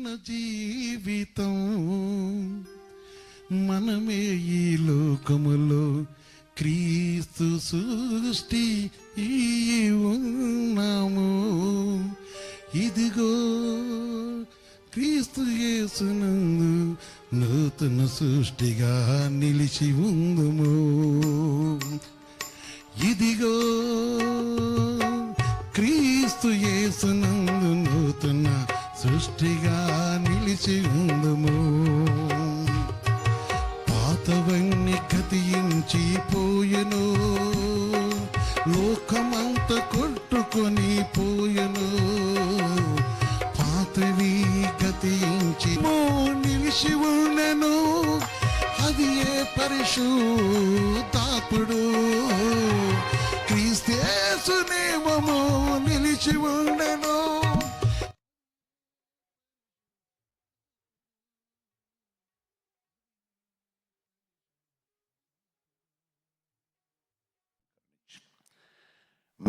నూతన జీవితం మనమే ఈ లోకములో క్రీస్తు సృష్టి ఉన్నాము. ఇదిగో క్రీస్తు యేసునందు నూతన సృష్టిగా నిలిచి ఉందుము. సృష్టిగా నిలిచి ఉందము పాతవన్నీ కతియించి పోయెను. లోకమంత కొట్టుకొని పోయెను. పాతవి గతించి నిలిచి ఉండెను. అది ఏ పరిశుద్ధాత్ముడు? క్రీస్తేసు నేమము నిలిచి ఉండెను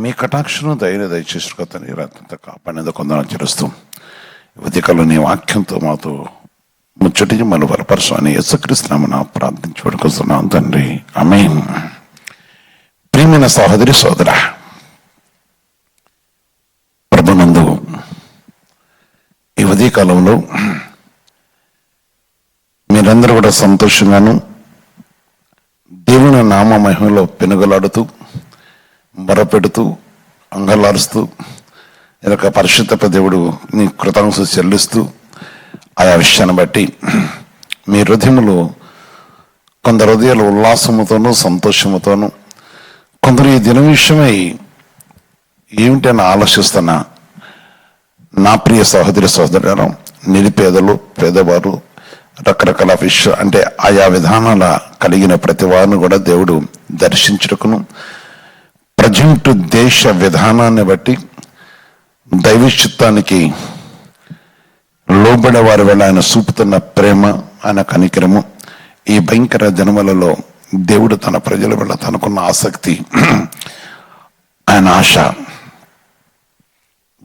మీ కటాక్షను ధైర్య దయచేసి కథ రాత్రంతా కాపాడేందుకు కొందరం చేస్తూ ఉదయకాలం నీ వాక్యంతో మాతో ముచ్చటి మన బలపరచు అని యశక్రిస్తున్నామని ప్రార్థించి పడుకొస్తున్నాం తండ్రి. అమేన్ ప్రియమైన సహోదరి సోదర ప్రభునందు ఈ ఉదయకాలంలో మీరందరూ కూడా సంతోషంగాను దేవుని నామ మహిమలో పెనుగలాడుతూ మొరపెడుతూ అంగలారుస్తూ ఇదొక పరిశుద్ధ దేవుడు నీ కృతజ్ఞత చెల్లిస్తూ ఆయా విషయాన్ని బట్టి మీ హృదయములు కొందరు హృదయాలు ఉల్లాసముతోనూ సంతోషముతోనూ కొందరు ఈ దిన విషయమై ఏమిటని ఆలోచిస్తున్నా నా ప్రియ సహోదరి సహోదరు నిరుపేదలు పేదవారు రకరకాల విషయ అంటే ఆయా విధానాల కలిగిన ప్రతి వారిని కూడా దేవుడు దర్శించుటకును ప్రజెంట్ దేశ విధానాన్ని బట్టి దైవ చిత్తానికి లోబడే వారి వల్ల ఆయన చూపుతున్న ప్రేమ ఆయన కనికరము ఈ భయంకర జన్మలలో దేవుడు తన ప్రజల వల్ల తనకున్న ఆసక్తి ఆయన ఆశ.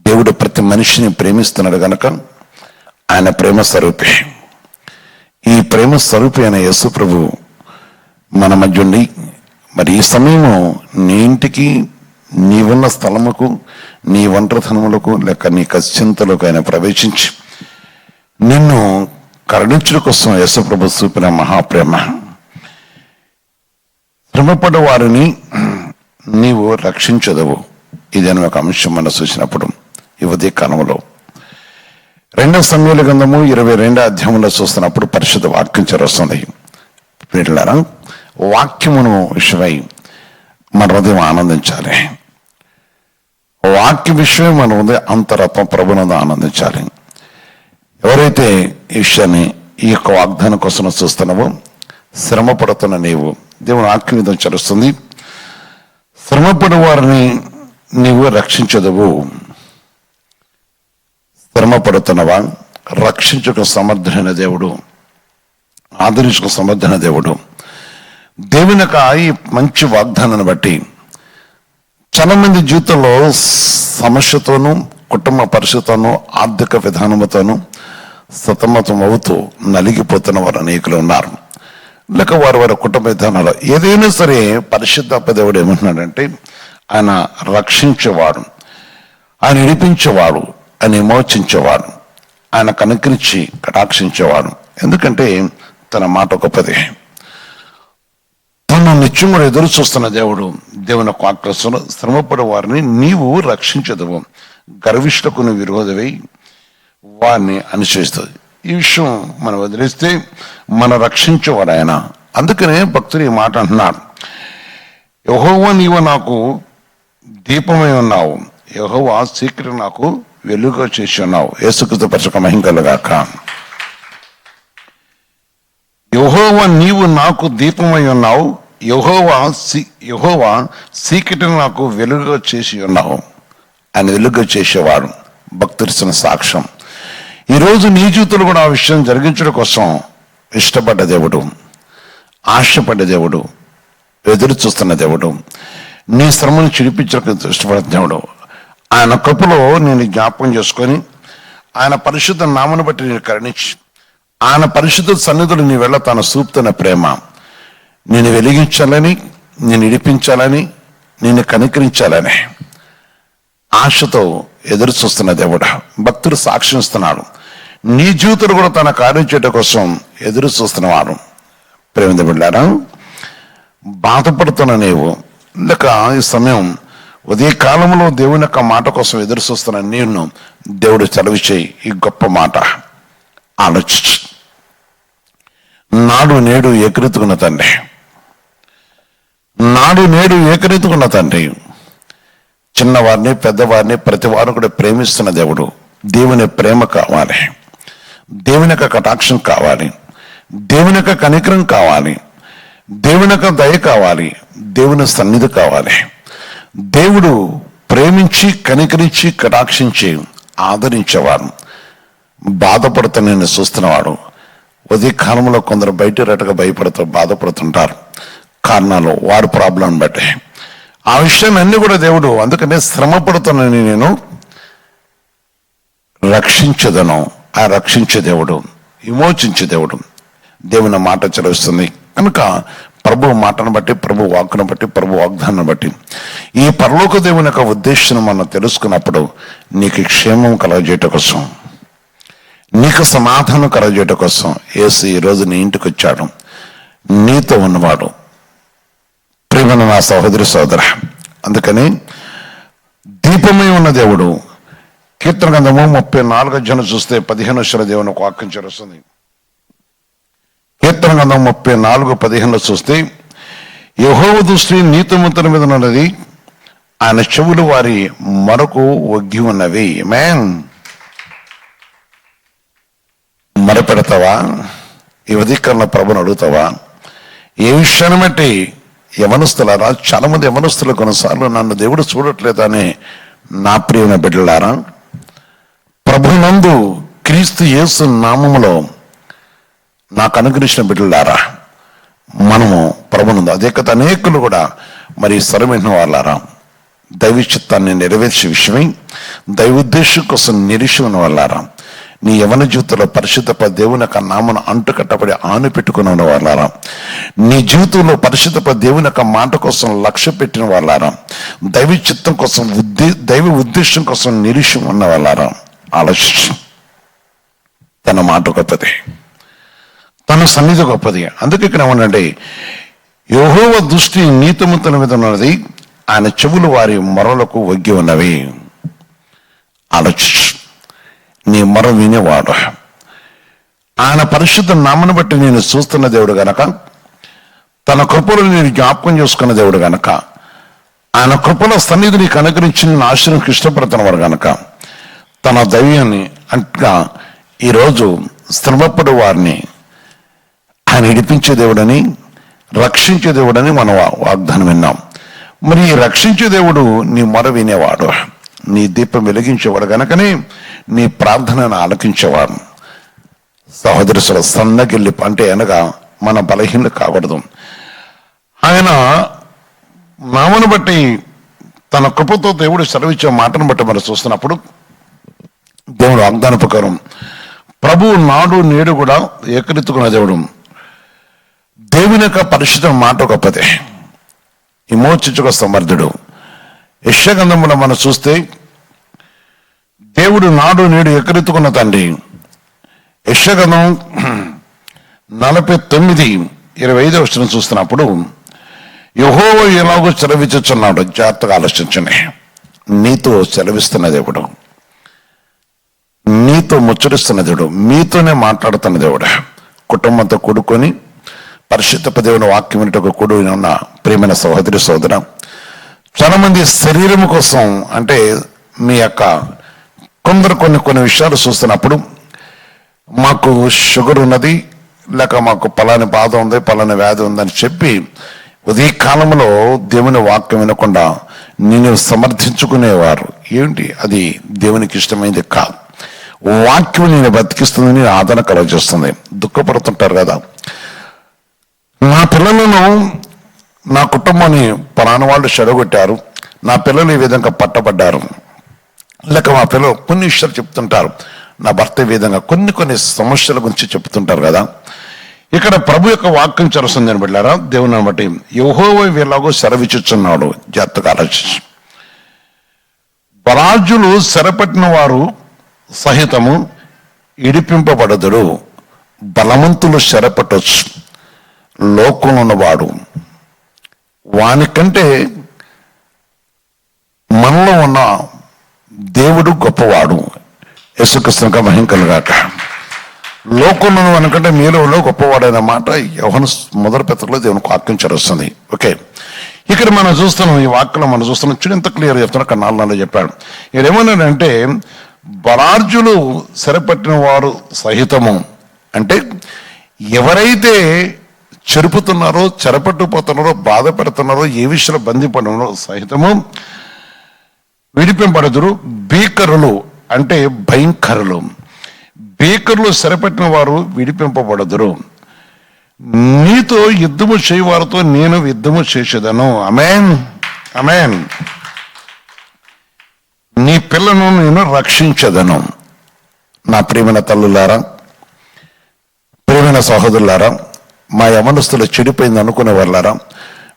దేవుడు ప్రతి మనిషిని ప్రేమిస్తున్నాడు కనుక ఆయన ప్రేమ స్వరూపి. ఈ ప్రేమ స్వరూపి అయిన యేసు ప్రభు మన మధ్య ఉండి మరి ఈ సమయము నీ ఇంటికి నీవున్న స్థలముకు నీ ఒంటరితనములకు లేక నీ కశ్చింతలకు ఆయన ప్రవేశించి నిన్ను కరుణించడం కోసం యశప్రభు చూపిన మహాప్రేమ. శ్రమపడ వారిని నీవు రక్షించదవు. ఇదని ఒక అంశం మనం చూసినప్పుడు ఈ కనవలో కాలంలో. రెండవ సమయాల గంధము ఇరవై రెండో అధ్యాయంలో చూస్తున్నప్పుడు పరిశుద్ధ వాక్యం చేరుస్తుంది వీళ్ళారా వాక్యమును విషయమై మన హృదయం ఆనందించాలి. వాక్య విషయమే మన హృదయం అంతరత్వ ప్రభునందు ఆనందించాలి. ఎవరైతే ఈ విషయాన్ని ఈ యొక్క వాగ్దానం కోసం చూస్తున్నావో శ్రమ పడుతున్న నీవు దేవుని వాక్యం విధం చరుస్తుంది. శ్రమపడు వారిని నీవు రక్షించదవు. శ్రమ పడుతున్నవా రక్షించుకు సమర్థమైన దేవుడు ఆదరించుకు సమర్థన దేవుడు. దేవుని యొక్క ఈ మంచి వాగ్దానాన్ని బట్టి చాలా మంది జీవితంలో సమస్యతోనూ కుటుంబ పరిస్థితితోనూ ఆర్థిక విధానముతోనూ సతమతం అవుతూ నలిగిపోతున్న వారు అనేకులు ఉన్నారు. లేక వారి వారి కుటుంబ విధానాలు ఏదైనా సరే పరిశుద్ధ దేవుడు ఏమంటున్నాడంటే ఆయన రక్షించేవాడు ఆయన నడిపించేవాడు ఆయన విమోచించేవాడు ఆయన కనుకరించి కటాక్షించేవాడు. ఎందుకంటే తన మాట గొప్పదే తను ఎదురు చూస్తున్న దేవుడు దేవుని యొక్క ఆకర్షణ శ్రమపడే వారిని నీవు రక్షించదవు. గర్విష్ఠకు నువ్వు విరోధమై వారిని అనుసరిస్తుంది ఈ విషయం మనం వదిలేస్తే మన రక్షించేవాడు ఆయన అందుకనే భక్తులు ఈ మాట అంటున్నారు. యహోవ నీవు నాకు దీపమై ఉన్నావు. యహోవ సీక్రెట్ నాకు వెలుగు చేసి ఉన్నావు. యేసుకృత పరచక మహింకలుగాక యహోవ నీవు నాకు దీపమై ఉన్నావు. యహోవా యహోవా సీకటిని నాకు వెలుగుగా చేసి ఉన్నావు. ఆయన వెలుగుగా చేసేవాడు భక్తుడిసిన సాక్ష్యం. ఈరోజు నీ జీవితంలో కూడా ఆ విషయం జరిగించడం కోసం ఇష్టపడ్డ దేవుడు ఆశపడ్డ దేవుడు ఎదురు చూస్తున్న దేవుడు నీ శ్రమను చిడిపించడానికి ఇష్టపడిన దేవుడు. ఆయన కృపలో నేను జ్ఞాపకం చేసుకొని ఆయన పరిశుద్ధ నామను బట్టి నేను కరుణించి ఆయన పరిశుద్ధ సన్నిధులు నీ వెళ్ళ తన సూపుతున్న ప్రేమ నేను వెలిగించాలని నేను ఇడిపించాలని నేను కనికరించాలని ఆశతో ఎదురు చూస్తున్న దేవుడు. భక్తుడు సాక్షిస్తున్నాడు నీ జీవితం కూడా తన కార్యం చేయటం కోసం ఎదురు చూస్తున్నవాడు ప్రేమ బిడ్డారా బాధపడుతున్న నీవు లేక ఈ సమయం ఉదయ కాలంలో దేవుని యొక్క మాట కోసం ఎదురు చూస్తున్న నేను దేవుడు చలవిచే ఈ గొప్ప మాట. ఆలోచించు. నాడు నేడు ఎగురుతున్న తండ్రి. నాడు నేడు ఏకరీతుకున్న తండ్రి. చిన్నవారిని పెద్దవారిని ప్రతి వారు కూడా ప్రేమిస్తున్న దేవుడు. దేవుని ప్రేమ కావాలి. దేవుని యొక్క కటాక్షం కావాలి. దేవుని యొక్క కనికరం కావాలి. దేవుని యొక్క దయ కావాలి. దేవుని సన్నిధి కావాలి. దేవుడు ప్రేమించి కనికరించి కటాక్షించి ఆదరించేవాడు బాధపడుతున్న నేను చూస్తున్నవాడు. ఉదయ కాలంలో కొందరు బయట రెటగా భయపడుతూ బాధపడుతుంటారు. కారణాలు వారి ప్రాబ్లం బట్టి. ఆ విషయాన్ని అన్ని కూడా దేవుడు అందుకనే శ్రమ పడుతున్నానని నేను రక్షించదను. ఆ రక్షించే దేవుడు విమోచించే దేవుడు. దేవుని మాట చదివిస్తుంది కనుక ప్రభు మాటను బట్టి ప్రభు వాక్కును బట్టి ప్రభు వాగ్దానం బట్టి ఈ పరలోక దేవుని యొక్క ఉద్దేశం మనం తెలుసుకున్నప్పుడు నీకు క్షేమం కలగజేయట కోసం నీకు సమాధానం కలగజేయట కోసం ఏసు ఈ నీ ఇంటికి వచ్చాడు. నీతో ఉన్నవాడు. ప్రేమన నా సహోదరి సోదర. అందుకని దీపమై ఉన్న దేవుడు కీర్తన గంధము ముప్పై నాలుగు జన చూస్తే పదిహేను అక్షర దేవుని ఒక వాక్యం చేరుస్తుంది. కీర్తన గంధం ముప్పై నాలుగు పదిహేను చూస్తే యహోవ దృష్టి నీతిమంతుల మీద ఉన్నది ఆయన చెవులు వారి మరకు ఒగ్గి ఉన్నవి. మేన్ మరపెడతావా? ఈ ఉదీకరణ ప్రభుని అడుగుతావా? ఏ విషయాన్ని బట్టి యవనస్తులారా చాలామంది యవనస్తులు కొన్నిసార్లు నన్ను దేవుడు చూడట్లేదని నా ప్రియమైన బిడ్డలారా ప్రభునందు క్రీస్తు యేసు నామములో నాకు అనుగ్రహించిన బిడ్డలారా మనము ప్రభునందు అదే కథ అనేకులు కూడా మరి సరమైన వాళ్ళారా దైవ చిత్తాన్ని నెరవేర్చే విషయమై దైవ ఉద్దేశం కోసం నిరీక్షణ వాళ్ళారా నీ యవన జీవితంలో పరిశుద్ధ దేవుని యొక్క నామను అంటు కట్టబడి ఆను పెట్టుకుని ఉన్న వాళ్ళారా నీ జీవితంలో పరిశుద్ధ దేవుని యొక్క మాట కోసం లక్ష్య పెట్టిన వాళ్ళారా దైవ చిత్తం కోసం ఉద్దే దైవ ఉద్దేశం కోసం నిరీక్షం ఉన్న వాళ్ళారా ఆలోచించు. తన మాట గొప్పది. తన సన్నిధి గొప్పది. అందుకే ఇక్కడ ఏమనండి యహోవ దృష్టి నీతిమంతుల మీద ఉన్నది. ఆయన చెవులు వారి మొరలకు వగ్గి ఉన్నవి. ఆలోచించు. నీ మొర వినేవాడు. ఆయన పరిశుద్ధ నామను బట్టి నేను చూస్తున్న దేవుడు గనక తన కృపలు నేను జ్ఞాపకం చేసుకున్న దేవుడు గనక ఆయన కృపల సన్నిధి నీకు అనుగ్రహించి నేను ఆశ్రయంకి ఇష్టపడుతున్నవాడు గనక తన దైవాన్ని అంటగా ఈరోజు శ్రమపడు వారిని ఆయన ఇడిపించే దేవుడని రక్షించే దేవుడని మనం వాగ్దానం విన్నాం. మరి ఈ రక్షించే దేవుడు నీ మొర వినేవాడు. నీ దీపం వెలిగించేవాడు గనకనే నీ ప్రార్థనను ఆలకించేవాడు సహోదరుల సన్నగిల్లి అంటే అనగా మన బలహీనత కాకూడదు. ఆయన నామను బట్టి తన కృపతో దేవుడు సెలవిచ్చే మాటను బట్టి మనం చూస్తున్నప్పుడు దేవుడు వాగ్దాన ప్రకారం ప్రభు నాడు నేడు కూడా ఏకరెత్తుకున్న దేవుడు. దేవుని యొక్క పరిశుద్ధ మాట గొప్పదే. విమోచించుక సమర్థుడు. యశగంధములో మనం చూస్తే దేవుడు నాడు నేడు ఎకరెత్తుకున్న తండ్రి. యశగంధం నలభై తొమ్మిది ఇరవై ఐదు వచ్చిన చూస్తున్నప్పుడు యహోవ ఎలాగో సెలవిచ్చుచున్నాడు. జాగ్రత్తగా ఆలోచించండి. నీతో సెలవిస్తున్న దేవుడు. నీతో ముచ్చరిస్తున్న దేవుడు. మీతోనే మాట్లాడుతున్న దేవుడు. కుటుంబంతో కూడుకొని పరిశుద్ధ దేవుని వాక్యం వినటకు కూడి ఉన్న ప్రియమైన సహోదరి సోదర. చాలామంది శరీరం కోసం అంటే మీ యొక్క కొందరు కొన్ని కొన్ని విషయాలు చూస్తున్నప్పుడు మాకు షుగర్ ఉన్నది లేక మాకు పలాని బాధ ఉంది పలాని వ్యాధి ఉందని చెప్పి ఉదయ కాలంలో దేవుని వాక్యం వినకుండా నేను సమర్థించుకునేవారు. ఏంటి? అది దేవునికి ఇష్టమైంది కాదు. వాక్యం నేను బతికిస్తుంది ఆదరణ కలగజేస్తుంది దుఃఖపడుతుంటారు కదా. నా పిల్లలను నా కుటుంబాన్ని పలానా వాళ్ళు చెడగొట్టారు. నా పిల్లలు ఈ విధంగా పట్టబడ్డారు. లేక మా పిల్లలు కొన్ని విషయాలు చెప్తుంటారు. నా భర్త విధంగా కొన్ని కొన్ని సమస్యల గురించి చెప్తుంటారు కదా. ఇక్కడ ప్రభు యొక్క వాక్యం చరుస్తుందని బిడ్డారా దేవుని బట్టి యహోవ వీళ్ళకు సెలవిచ్చుచున్నాడు. జాతక ఆలోచించి. బలాజులు సెరపట్టిన వారు సహితము ఇడిపింపబడదుడు బలవంతులు చెరపట్టొచ్చు లోకంలో ఉన్నవాడు వానికంటే మనలో ఉన్న దేవుడు గొప్పవాడు. యశుకృష్ణక మహింకలుగాక లోకంలో అనుకుంటే మీలో గొప్పవాడైన మాట యోహన మొదటి పెత్తలో దేవునికి వాక్యం చరుస్తుంది ఓకే. ఇక్కడ మనం చూస్తున్నాం ఈ వాక్యంలో మనం చూస్తున్నాం. చూడు ఎంత క్లియర్ చెప్తున్నా అక్కడ నాలుగు నాలుగు చెప్పాడు. ఇక్కడ ఏమన్నాడంటే బలార్జులు సరిపట్టిన వారు సహితము. అంటే ఎవరైతే చెరుపుతున్నారో చెరపట్టుపోతున్నారో బాధపడుతున్నారో ఏ విషయంలో బంధిపడినారో సహితము. విడిపింపడదురు భీకరులు అంటే భయంకరులు. భీకరులు సరిపెట్టిన వారు విడిపింపబడదురు. నీతో యుద్ధము చేయవారితో నేను యుద్ధము చేసేదను. అమేన్ అమేన్ నీ పిల్లను నేను రక్షించదను. నా ప్రియమైన తల్లులారా ప్రియమైన సహోదరులారా మా యమనస్తులు చెడిపోయింది అనుకునే వాళ్ళారా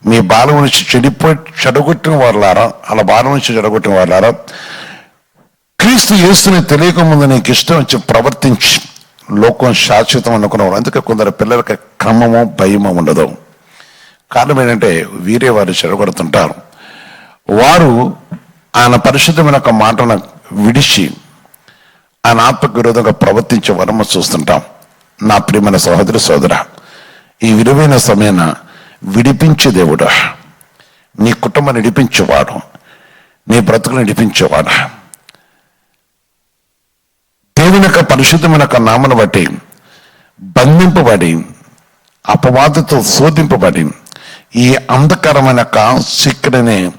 మీ బాల నుంచి చెడిపోయి చెడగొట్టిన వాళ్ళారా అలా బాల నుంచి చెడగొట్టిన వాళ్ళారా క్రీస్తు యేసుని తెలియక ముందు నీకు ఇష్టం వచ్చి ప్రవర్తించి లోకం శాశ్వతం అనుకున్నవాడు అందుకే కొందరు పిల్లలకి క్రమము భయము ఉండదు. కారణం ఏంటంటే వీరే వారు చెడగొడుతుంటారు. వారు ఆయన పరిశుద్ధమైన ఒక మాటను విడిచి ఆయన ఆత్మకు విరోధంగా ప్రవర్తించే వరమ చూస్తుంటాం. నా ప్రియమైన సహోదరి సోదర ఈ విలువైన సమయాన విడిపించే దేవుడు. నీ కుటుంబం నడిపించేవాడు. నీ బ్రతుకు నడిపించేవాడు. దేవుని యొక్క పరిశుద్ధమైన యొక్క నామను బట్టి బంధింపబడి అపవాదతో శోధింపబడి ఈ అంధకరమైన యొక్క చీకటిని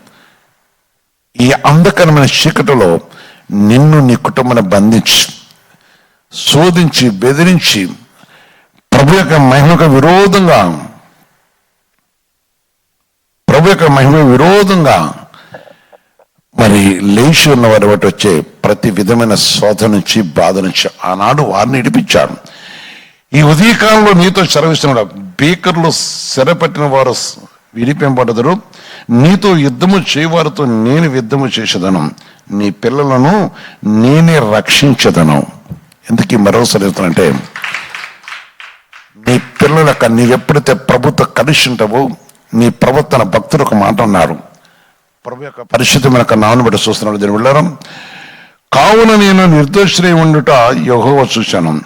ఈ అంధకరమైన చీకటిలో నిన్ను నీ కుటుంబాన్ని బంధించి శోధించి బెదిరించి ప్రభు యొక్క మహిమకు విరోధంగా ప్రభు యొక్క మహిమ విరోధంగా మరి లేచి ఉన్న వారి బట్టి వచ్చే ప్రతి విధమైన శోధ నుంచి బాధ నుంచి ఆనాడు వారిని ఇడిపించాడు ఈ ఉదయకాలంలో నీతో సెలవిస్తున్నాడు బీకర్లు సెరపట్టిన వారు విడిపింపడదురు నీతో యుద్ధము చేయవారితో నేను యుద్ధము చేసేదను. నీ పిల్లలను నేనే రక్షించదను. ఎందుకు ఈ మరోసారి చెప్తానంటే నీ పిల్లల నీవెప్పుడైతే ప్రభుత్వ కలిసి ఉంటావో నీ ప్రవర్తన భక్తులు ఒక మాట అన్నారు. ప్రభు యొక్క పరిశుద్ధమైన యొక్క నామను బట్టి చూస్తున్నాడు. దీని వెళ్ళారు కావున నేను నిర్దోషులై ఉండుట యహోవ చూశాను.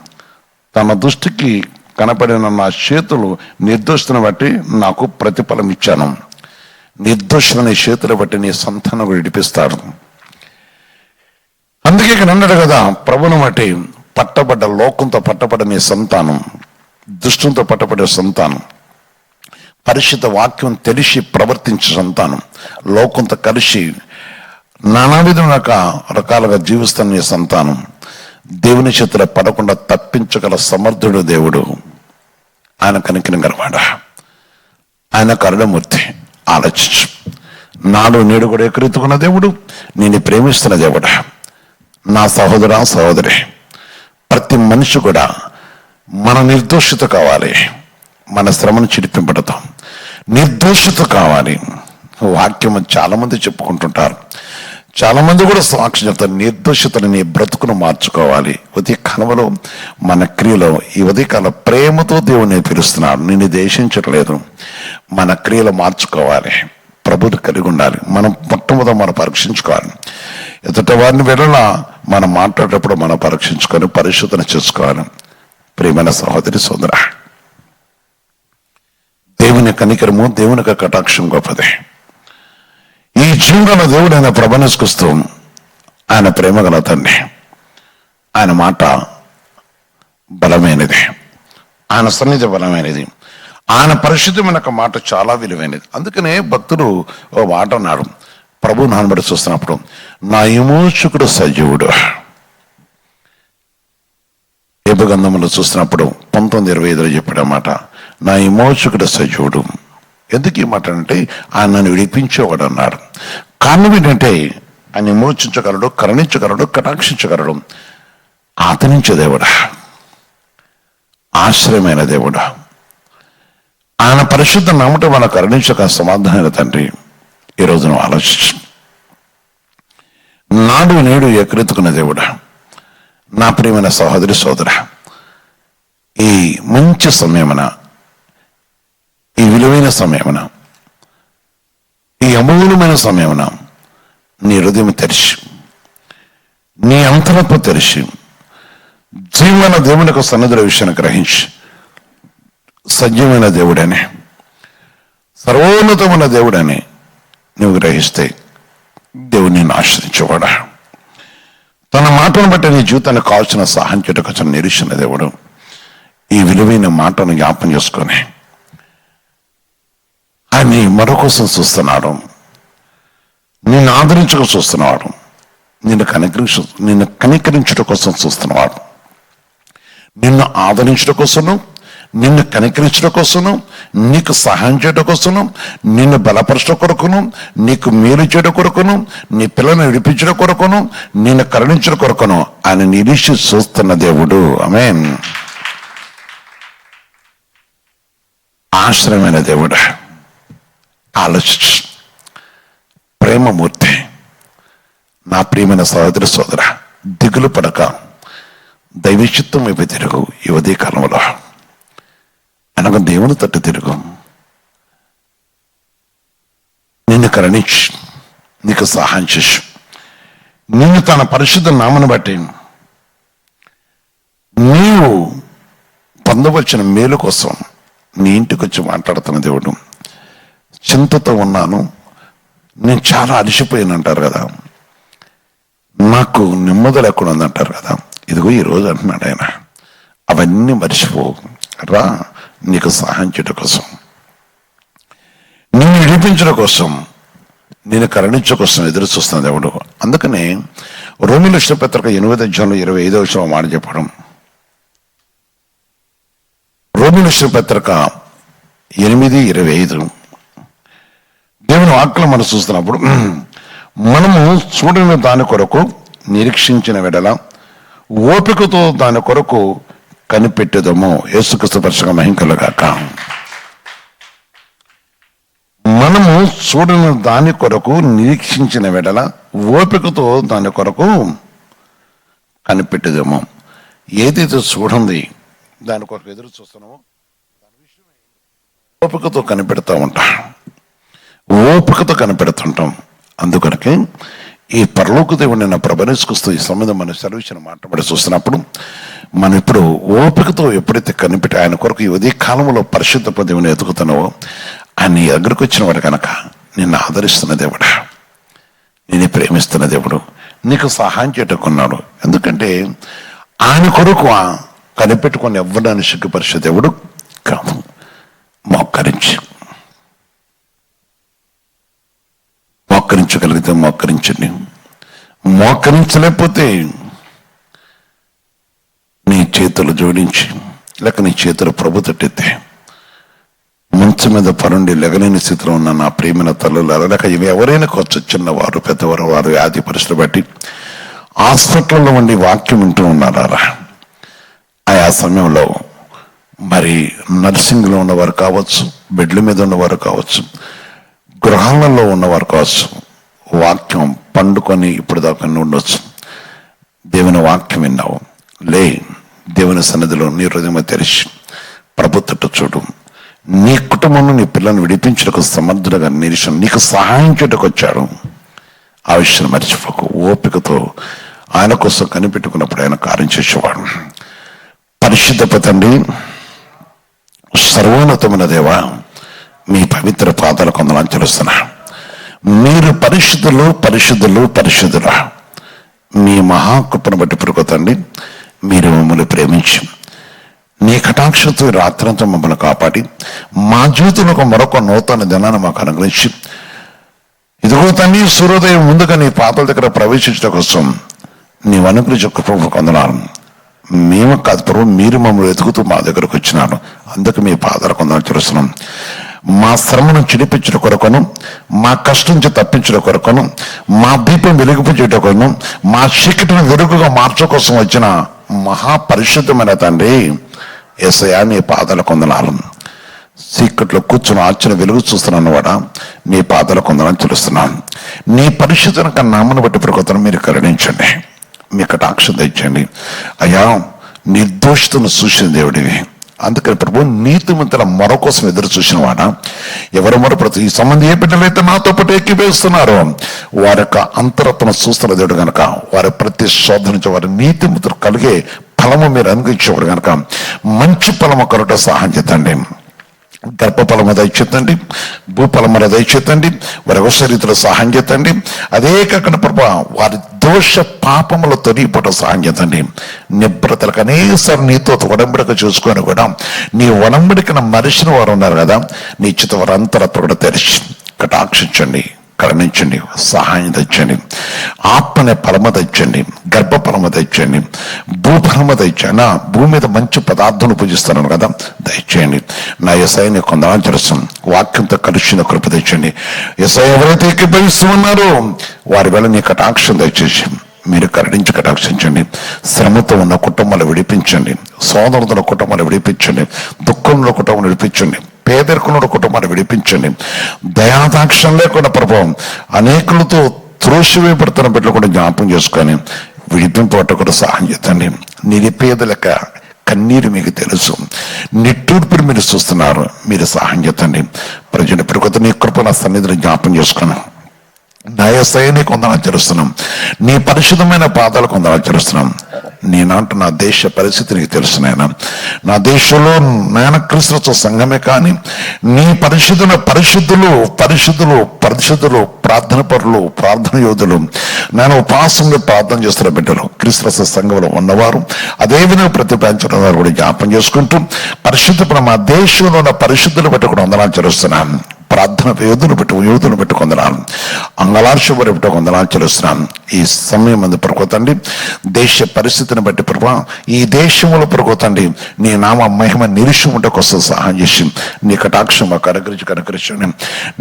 తన దృష్టికి కనపడిన నా చేతులు నిర్దోషులను బట్టి నాకు ప్రతిఫలం ఇచ్చాను. నిర్దోషులని చేతులు బట్టి నీ సంతానం విడిపిస్తాడు అందుకే ఇక్కడ అన్నాడు కదా ప్రభును బట్టి పట్టబడ్డ లోకంతో పట్టబడ్డ నీ సంతానం దుష్టంతో పట్టబడ్డ సంతానం. పరిశుద్ధ వాక్యం తెలిసి ప్రవర్తించే సంతానం. లోకంతో కలిసి నానా విధమైన రకాలుగా జీవిస్తున్న సంతానం. దేవుని చేతిలో పడకుండా తప్పించగల సమర్థుడు దేవుడు. ఆయన కనికిన గలవాడ? ఆయన కరుణమూర్తి ఆలోచించు. నాడు నేడు కూడా ఎక్కడెత్తుకున్న దేవుడు? నేను ప్రేమిస్తున్న దేవుడా? నా సహోదర సహోదరి ప్రతి మనిషి కూడా మన నిర్దోషిత కావాలి. మన శ్రమను చిడిపింపడతాం నిర్దోషిత కావాలి. వాక్యం చాలామంది చెప్పుకుంటుంటారు. చాలామంది కూడా సాక్షి చెప్తారు. నిర్దోషితని నీ బ్రతుకును మార్చుకోవాలి. ఉదయ కాలంలో మన క్రియలో ఈ ఉదయకాల ప్రేమతో దేవుని పిలుస్తున్నాడు నిన్ను దేశించట్లేదు మన క్రియలు మార్చుకోవాలి. ప్రభుని కలిగి ఉండాలి. మనం మొట్టమొదట మనం పరీక్షించుకోవాలి. ఎదుట వారిని వెళ్ళలా మనం మాట్లాడేటప్పుడు మనం పరీక్షించుకొని పరిశోధన చేసుకోవాలి. ప్రియమైన సహోదరి సోదర దేవుని కనికరము దేవుని యొక్క కటాక్షం గొప్పదే. ఈ జీవులను దేవుడు ఆయన ప్రభనసుకొస్తూ ఆయన ప్రేమ గల తండ్రి. ఆయన మాట బలమైనది. ఆయన సన్నిధి బలమైనది. ఆయన పరిశుద్ధమైన ఒక మాట చాలా విలువైనది. అందుకనే భక్తుడు ఓ మాట అన్నాడు ప్రభు నాన్నబడి చూస్తున్నప్పుడు నా విమోచకుడు సజీవుడు. ఏబగంధములు చూసినప్పుడు పంతొమ్మిది ఇరవై ఐదులో చెప్పాడు మాట నా విమోచకుడు సజీవుడు ఎందుకు ఈ మాట అంటే ఆయన నన్ను విడిపించేవాడు అన్నాడు. కారణం ఏంటంటే ఆయన విమోచించగలడు కరుణించగలడు కటాక్షించగలడు. ఆతనించే దేవుడా ఆశ్రయమైన దేవుడా. ఆయన పరిశుద్ధ నమ్మటం మన కరుణించక సమాధానమైన తండ్రి. ఈ నువ్వు ఆలోచించు. నాడు నేడు ఎకరెత్తుకున్న దేవుడా. నా ప్రియమైన సహోదరి సోదర ఈ మంచి సమయమున ఈ విలువైన సమయమున ఈ అమూల్యమైన సమయమున నీ హృదయం తెరిచి నీ అంతరత్వ తెరిచి జీవన దేవుని యొక్క సన్నిధుల విషయాన్ని గ్రహించి సజీవమైన దేవుడని సర్వోన్నతమైన దేవుడని నువ్వు గ్రహిస్తే దేవుని ఆశ్రయించేవాడా? తన మాటను బట్టి నీ జీవితాన్ని కావాల్సిన సహాయం చేయటం కొంచెం నిరీక్షణ దేవుడు ఈ విలువైన మాటను జ్ఞాపం చేసుకొని ఆయన మరొకసం చూస్తున్నాడు. నిన్ను ఆదరించక చూస్తున్నవాడు నిన్ను కనికరించు నిన్ను కనికరించడం కోసం చూస్తున్నవాడు నిన్ను ఆదరించడం కోసము నిన్ను కనికరించడం కోసము నీకు సహాయం చేయడం కోసము నిన్ను బలపరచడం కొరకును నీకు మేలు చేయడం కొరకును నీ పిల్లల్ని విడిపించడం కొరకును నిన్ను కరుణించడం కొరకును. ఆయన నిరీక్ష చూస్తున్న దేవుడు. ఆమె ఆశ్రయమైన దేవుడు. ఆలోచించు. ప్రేమమూర్తి నా ప్రియమైన సహోదరి సోదర దిగులు పడక దైవచిత్తం వైపు తిరుగు ఈ కాలంలో అనగా దేవుని తట్టు తిరుగు. నిన్ను కరణించు నీకు సహాయం చేసు. నిన్ను తన పరిశుద్ధ నామను బట్టి నీవు పొందవలసిన మేలు కోసం నీ ఇంటికి వచ్చి మాట్లాడుతున్న దేవుడు. చింతతో ఉన్నాను. నేను చాలా అలసిపోయాను అంటారు కదా. నాకు నెమ్మది లేకుండా ఉందంటారు కదా. ఇదిగో ఈ రోజు అంటున్నాడు ఆయన. అవన్నీ మర్చిపో. రా నీకు సహాయం చేయడం కోసం. నిన్ను విడిపించడం కోసం. నేను కరణించడం కోసం ఎదురు చూస్తున్నాను దేవుడు. అందుకనే రోమిల పత్రిక ఎనిమిది అధ్యాయంలో ఇరవై ఐదో విషయం మాట చెప్పడం. రోమిల పత్రిక ఎనిమిది ఇరవై ఐదు. దేవుని వాక్కులు మనం చూస్తున్నప్పుడు మనము చూడని దాని కొరకు నిరీక్షించిన వెడల ఓపికతో దాని కొరకు కనిపెట్టేదము. యేసుక్రీస్తు పరచగా మహింకలుగాక మనము చూడని దాని కొరకు నిరీక్షించిన వెడల ఓపికతో దాని కొరకు కనిపెట్టేదేమో. ఏదైతే చూడండి దాని కొరకు ఎదురు చూస్తున్నామో ఓపికతో కనిపెడతా ఉంటాం. ఓపికతో కనిపెడుతుంటాం. అందుకనకే ఈ పరలోక దేవుడిని నా ప్రభనేసుకొస్తూ ఈ సంబంధం మన సర్వీసిన మాట్లాడి చూస్తున్నప్పుడు మనం ఇప్పుడు ఓపికతో ఎప్పుడైతే కనిపెట్టి ఆయన కొరకు ఈ ఉదయ కాలంలో పరిశుద్ధ దేవుని ఎదుగుతున్నావో ఆయన నీ దగ్గరకు వచ్చిన వాడు కనుక నిన్ను ఆదరిస్తున్న దేవుడా. నేను ప్రేమిస్తున్న దేవుడు. నీకు సహాయం చేయటకున్నాడు ఎందుకంటే ఆయన కొరకు కనిపెట్టుకొని ఎవ్వడాన్ని సిగ్గుపరిచే దేవుడు కాదు. మోక్కరించి మోకరించగలిగితే మోకరించండి. మోకరించలేకపోతే నీ చేతులు జోడించి లేక నీ చేతులు ప్రభు తట్టెత్తే మంచం మీద పరుండి లెగలేని స్థితిలో ఉన్న నా ప్రేమిన తల్లులు లేక ఇవి ఎవరైనా కొంచెం చిన్నవారు పెద్దవారు వారు వ్యాధి పరిస్థితులు బట్టి హాస్పిటల్లో ఉండి వాక్యం వింటూ ఉన్నారా ఆయా సమయంలో మరి నర్సింగ్లో ఉన్నవారు కావచ్చు బెడ్ల మీద ఉన్నవారు కావచ్చు గృహాలలో ఉన్నవారు కావచ్చు వాక్యం పండుకొని ఇప్పుడు దాకా ఉండొచ్చు. దేవుని వాక్యం విన్నావు. లే దేవుని సన్నిధిలో నీ హృదయం తెరిచి ప్రభుత్వ చూడు. నీ కుటుంబంలో నీ పిల్లల్ని విడిపించడానికి సమర్థుడుగా నిరీక్షణ నీకు సహాయం చేయటకు వచ్చాడు. ఆ విషయం మర్చిపోకు. ఓపికతో ఆయన కోసం కనిపెట్టుకున్నప్పుడు ఆయన కార్యం చేసేవాడు. పరిశుద్ధ తండ్రి సర్వోన్నతమైన దేవ మీ పవిత్ర పాదాలకు కొందరు తెలుస్తున్నాను మీరు పరిశుద్ధులు పరిశుద్ధులు పరిశుద్ధుల మీ మహాకృపను బట్టి పెరుగుతండి. మీరు మమ్మల్ని ప్రేమించి నీ కటాక్షతో రాత్రంతో మమ్మల్ని కాపాడి మా జీవితంలో ఒక మరొక నూతన దినాన్ని మాకు అనుగ్రహించి ఇదిగో తండ్రి సూర్యోదయం ముందుగా నీ పాతల దగ్గర ప్రవేశించడం కోసం నీవు అనుగ్రహించే కృప కొందనాలను మేము కాదు ప్రభు మీరు మమ్మల్ని వెతుకుతూ మా దగ్గరకు వచ్చినారు. అందుకు మీ పాదాల కొందరు చూస్తున్నాం మా శ్రమను చిడిపించడం కొరకును మా కష్టం నుంచి తప్పించడం కొరకును మా దీపం వెలిగిపించడం కొరకును మా చీకటిని వెలుగుగా మార్చడం కోసం వచ్చిన మహాపరిశుద్ధమైన తండ్రి ఎసయా నీ పాదాల కొందనాలు సీక్రెట్లో కూర్చుని ఆచరణ వెలుగు చూస్తున్నాను వాడ. నీ పాదాల కొందనని తెలుస్తున్నాను నీ పరిశుద్ధన కన్నా నామను బట్టి ప్రకొతను మీరు కరుణించండి. సాక్ష్యం తెచ్చండి. అయ్యా నిర్దోషితను చూసిన దేవుడివి. అందుకని ప్రభు నీతిమంతుల మొర కోసం ఎదురు చూసిన వాడ. ఎవరు ప్రతి ఈ సంబంధి ఏ బిడ్డలైతే నాతో పాటు ఎక్కివేస్తున్నారో వారి యొక్క అంతరత్వం చూస్తున్న దేవుడు గనక వారి ప్రతి శోధన నుంచి వారి నీతిమంతులు కలిగే ఫలము మీరు అనుగ్రహించేవాడు గనక మంచి ఫలము కరుట సహాయం చేతండి గర్భఫలము దయచేతండి భూఫలముల దయచేతండి వారి అవసర రీతిలో సహాయం చేతండి అదే కాకుండా ప్రభా వారి దోష పాపములు తొలగిపోవడం సహాయం చేతండి నిబ్రతలకు అనేసారి నీతో ఉడంబడిక చూసుకొని కూడా నీ ఒడంబడికన మరిచిన వారు ఉన్నారు కదా నీ చిత వారంతర కూడా తెరిచి కటాక్షించండి. కరుణించండి సహాయం తెచ్చండి ఆత్మనే ఫలమ తెచ్చండి గర్భఫలమ తెచ్చండి భూపరమ తెచ్చండి. నా భూమి మీద మంచి పదార్థాలు పూజిస్తున్నాను కదా దయచేయండి. నా ఎస్ఐని కొందరం చేస్తాం వాక్యంతో కలిసిన కృప తెచ్చండి. ఎస్ఐ ఎవరైతే ఏకీభవిస్తూ ఉన్నారో వారి వల్ల నీ కటాక్షం దయచేసి మీరు కరుణించి కటాక్షించండి. శ్రమతో ఉన్న కుటుంబాలు విడిపించండి. సోదరుల కుటుంబాలు విడిపించండి. దుఃఖంలో కుటుంబం విడిపించండి. పేదరికంలో కుటుంబాన్ని విడిపించండి. దయాదాక్షం లేకుండా ప్రభావం అనేకులతో త్రోసివేయబడుతున్న బిడ్డలు కూడా జ్ఞాపం చేసుకొని విడిపింపబట్ట కూడా సహాయం చేద్దండి నిరుపేదలక కన్నీరు మీకు తెలుసు. నిట్టూర్పులు మీరు చూస్తున్నారు. మీరు సహాయం చేద్దండి ప్రజలు ప్రకృతి నీ కృప నా సన్నిధిని జ్ఞాపం చేసుకున్నాను నయసైని కొందరు ఆచరిస్తున్నాం నీ పరిశుద్ధమైన పాదాలు కొందరు ఆచరిస్తున్నాం నీ నా దేశ పరిస్థితి నీకు తెలుసు నాయన నా దేశంలో నాయన క్రీస్తు సంఘమే కానీ నీ పరిశుద్ధుల పరిశుద్ధులు పరిశుద్ధులు పరిశుద్ధులు ప్రార్థన పరులు ప్రార్థన యోధులు నేను ఉపాసంగా ప్రార్థన చేస్తున్న బిడ్డలు క్రీస్తు సంఘంలో ఉన్నవారు అదేవిధంగా ప్రతిపాదించడం వారు కూడా జ్ఞాపం చేసుకుంటూ పరిశుద్ధ మా దేశంలో ఉన్న పరిశుద్ధులు బట్టి కూడా వందనాలు చేస్తున్నాను ప్రార్థన యోధును పెట్టు యోధును పెట్టు కొందనాలు అంగళార్ష పెట్టు కొందనాలు చెల్లిస్తున్నాను ఈ సమయం మంది పరుకోతండి దేశ పరిస్థితిని బట్టి ప్రభా ఈ దేశంలో పరుకోతండి నీ నామ మహిమ నిరీక్షముంట కోసం సహాయం చేసి నీ కటాక్షం మాకు అనుగ్రహించి కనుకరించండి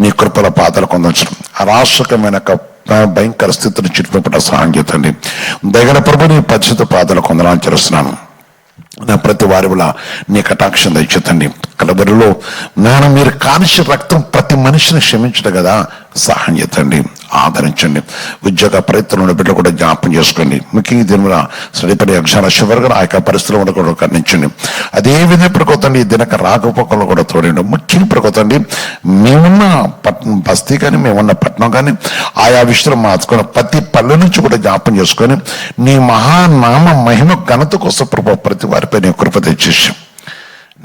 నీ కృపల పాతలు కొందరం అరాశకమైన భయంకర స్థితిని చుట్టుపక్కల సహాయం చేతండి దగ్గర ప్రభు నీ పరిస్థితి పాతలు కొందనాలు చేస్తున్నాను నా ప్రతి వారి వల్ల నీ కటాక్షం దయచేతండి కలబరిలో నాన్న మీరు కానిష రక్తం ప్రతి మనిషిని క్షమించడు కదా. సహాయం చేతండి ఆదరించండి. ఉద్యోగ ప్రయత్నంలో బిడ్డలు కూడా జ్ఞాపం చేసుకోండి. ముఖ్యంగా దీనివల్ల మీద సరిపడే అక్షర చివరిగా ఆ యొక్క పరిస్థితులను కూడా కర్ణించండి అదే విధంగా ప్రకోతండి ఈ దినక రాకపోకలు కూడా తోడండి. ముఖ్యంగా ప్రకోతండి మేమున్న పట్నం బస్తీ కానీ మేమున్న పట్నం కానీ ఆయా విషయంలో మార్చుకొని ప్రతి పల్లె నుంచి కూడా జ్ఞాపం చేసుకొని నీ మహానామ మహిమ ఘనత కోసం ప్రభావ ప్రతి వారిపై నీ కృప తెచ్చేసి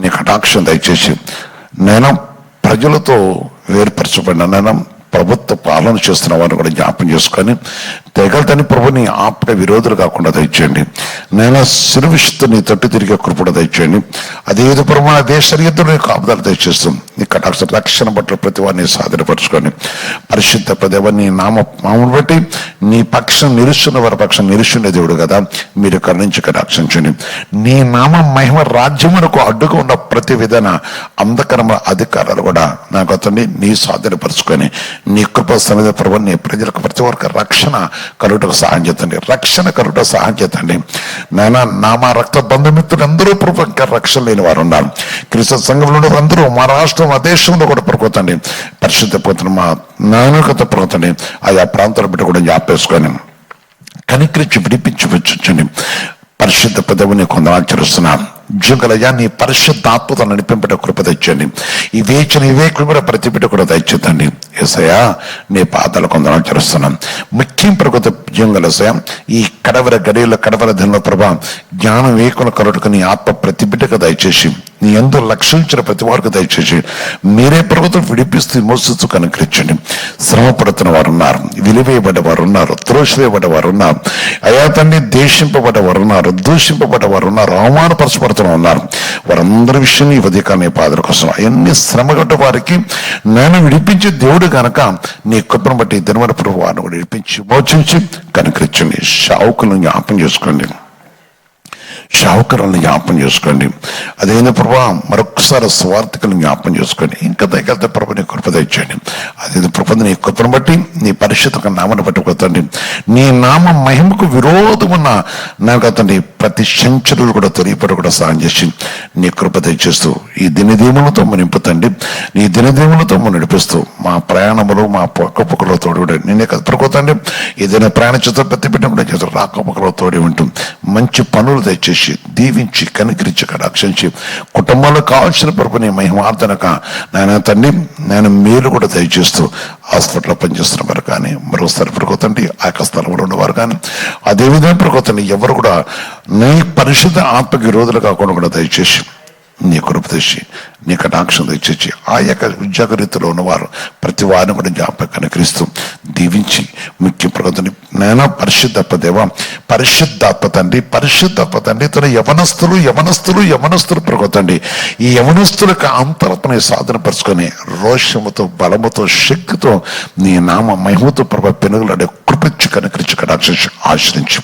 నీ కటాక్షం దయచేసి నేను ప్రజలతో వేరుపరచబడిన నేను ప్రభుత్వ పాలన చేస్తున్న వారిని కూడా జ్ఞాపం చేసుకొని తెగలతని ప్రభుని ఆపట విరోధులు కాకుండా దయచేయండి. నేను సిరువిస్తూ నీ తట్టు తిరిగే కృపణ దయచేయండి. అదే ప్రమాణ దేశ సరిహద్దులు నీకు ఆపుదలు దయచేస్తాం నీ కటాక్ష రక్షణ పట్ల ప్రతి వారిని సాధనపరచుకొని పరిశుద్ధ ప్రదేవ నీ నామ మామూలు బట్టి నీ పక్షం నిరుస్తున్న వారి పక్షం నిరుస్తుండే దేవుడు కదా. మీరు కరుణించి కటాక్షించండి. నీ నామ మహిమ రాజ్యమునకు అడ్డుగా ఉన్న ప్రతి విధాన అంధకరమ అధికారాలు కూడా నాకు అతన్ని నీ స్వాధీనపరుచుకొని నీ కృప సన్నిధి ప్రభు నీ ప్రజలకు ప్రతి ఒక్క రక్షణ కలుగుటకు సహాయం చేతండి రక్షణ కరుట సహాయం చేతండి నాయన నా మా రక్త బంధుమిత్రులు అందరూ ప్రభు ఇంకా రక్షణ లేని వారు ఉన్నారు క్రీస్తు సంఘంలో అందరూ మా రాష్ట్రం మా దేశంలో కూడా పడుకోతండి పరిశుద్ధ పోతున్న మా నాయనకత పడుకోతండి ఆయా ప్రాంతాల బిడ్డ కూడా జ్ఞాపేసుకొని కనికరించి విడిపించి వచ్చండి పరిశుద్ధ పదవిని కొందరు ఆచరిస్తున్నాను ఉద్యోగులయ్యా నీ పరిశుద్ధాత్మత నడిపింపట కృప తెచ్చండి. ఈ వేచిన వివేకులు కూడా ప్రతి కూడా తెచ్చదండి ఎసయా నీ పాదాలు కొందరు చేస్తున్నాం ముఖ్యం ప్రకృతి జంగలసయ ఈ కడవర గడియల కడవర ధనుల ప్రభా జ్ఞానం వేకుల కలుటకు నీ ఆత్మ ప్రతి బిడ్డకు దయచేసి నీ ఎందు లక్షించిన ప్రతి వారికి దయచేసి మీరే ప్రభుత్వం విడిపిస్తూ విమర్శిస్తూ కనుకరించండి. శ్రమపడుతున్న వారు ఉన్నారు విలువేయబడ్డవారు ఉన్నారు త్రోసివేయబడ్డవారు ఉన్నారు అయా తండ్రి దేశింపబడ్డ ఉన్నారు దూషింపబడ్డవారు ఉన్నారు అవమానపరచబడుతున్న ఉన్నారు వారందరి విషయం ఈ ఉదయకాన్ని పాదల కోసం. అవన్నీ శ్రమగడ్డ వారికి నేను విడిపించే దేవుడు కనుక నీ కృపను బట్టి దినవర ప్రభు వారిని కూడా విడిపించి మోచించి కనుకరించండి. షావుకులను జ్ఞాపం చేసుకోండి. షావుకరాలను జ్ఞాపం చేసుకోండి. అదైన ప్రభా మరొకసారి స్వార్థికలను జ్ఞాపం చేసుకోండి. ఇంకా దగ్గర ప్రభు నీ కృప తెచ్చండి అదే ప్రభు నీ కృపను బట్టి నీ పరిశుద్ధ నామను పట్టుకోతండి నీ నామ మహిమకు విరోధమున్న నాకు అతన్ని ప్రతి సంచరులు కూడా తొలిపడి కూడా సాయం చేసి నీ కృప తెచ్చేస్తూ ఈ దినదీములతో నింపుతండి నీ దినదీములతో నడిపిస్తూ మా ప్రయాణములు మా పక్కపక్కలో తోడు కూడా నేనే కదపడుకోతండి ఏదైనా ప్రయాణ చేత ప్రతి పెట్టినప్పుడు చేత రాకపోకలో తోడి ఉంటుంది మంచి పనులు దయచేసి దీవించి కనికరించి రక్షించి కుటుంబంలో కావాల్సిన పరుపు నీ మహిమార్థనక నాయన తండ్రి నేను మేలు కూడా దయచేస్తూ హాస్పిటల్లో పనిచేస్తున్న వారు కానీ మరోసారి ప్రకృతండి ఆ యొక్క స్థలంలో ఉన్నవారు కానీ అదేవిధంగా ప్రకృతండి ఎవరు కూడా నీ పరిశుద్ధ ఆత్మకి విరోధులు కాకుండా కూడా దయచేసి నీ కృప తెచ్చి నీ కటాక్షం తెచ్చి ఆ యొక్క ఉద్యోగ రీతిలో ఉన్నవారు ప్రతి వారిని కూడా జ్ఞాపకాన్ని దీవించి ముఖ్య ప్రగతిని నేను పరిశుద్ధప్ప దేవ పరిశుద్ధాత్మ తండ్రి పరిశుద్ధప్ప తండ్రి తన యవనస్తులు యవనస్తులు యవనస్తులు ప్రగతండి ఈ యవనస్తులకు సాధన పరుచుకొని రోషముతో బలముతో శక్తితో నీ నామ మహిమతో ప్రభ పెనుగులాడే కృపించి కనుకరించి కటాక్షించి ఆశ్రయించి.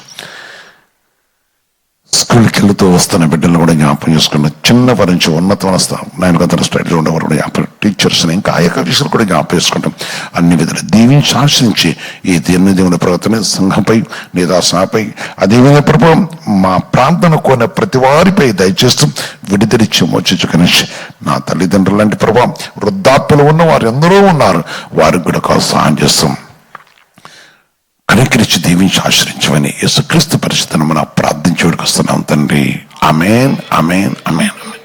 స్కూల్కి వెళ్తూ వస్తున్న బిడ్డలు కూడా జ్ఞాపకం చేసుకున్న చిన్నవారి నుంచి ఉన్నతమైన స్థానం నేను కొంత స్టైల్లో ఉండేవారు కూడా జ్ఞాపకం టీచర్స్ని ఇంకా ఆ విషయాలు కూడా జ్ఞాపకం చేసుకుంటాం. అన్ని విధాలు. దీవించి ఆశ్రయించి ఈ దీన్ని దేవుని ప్రవర్తన సంఘంపై నిదాసనపై అదేవిధంగా ప్రభావం మా ప్రాంతం కోరిన ప్రతి వారిపై దయచేస్తూ విడుదలిచ్చి మోచించు కనిషి నా తల్లిదండ్రులు లాంటి ప్రభావం వృద్ధాప్యలు ఉన్న వారు ఎందరో ఉన్నారు. వారికి కూడా కాస్త సహాయం చేస్తాం. కనికరించి దీవించి ఆశ్రయించమని యేసుక్రీస్తు పరిస్థితిని మనం ప్రార్థించేవాడికి వస్తున్నాం తండ్రి. అమేన్ అమేన్ అమేన్ అమేన్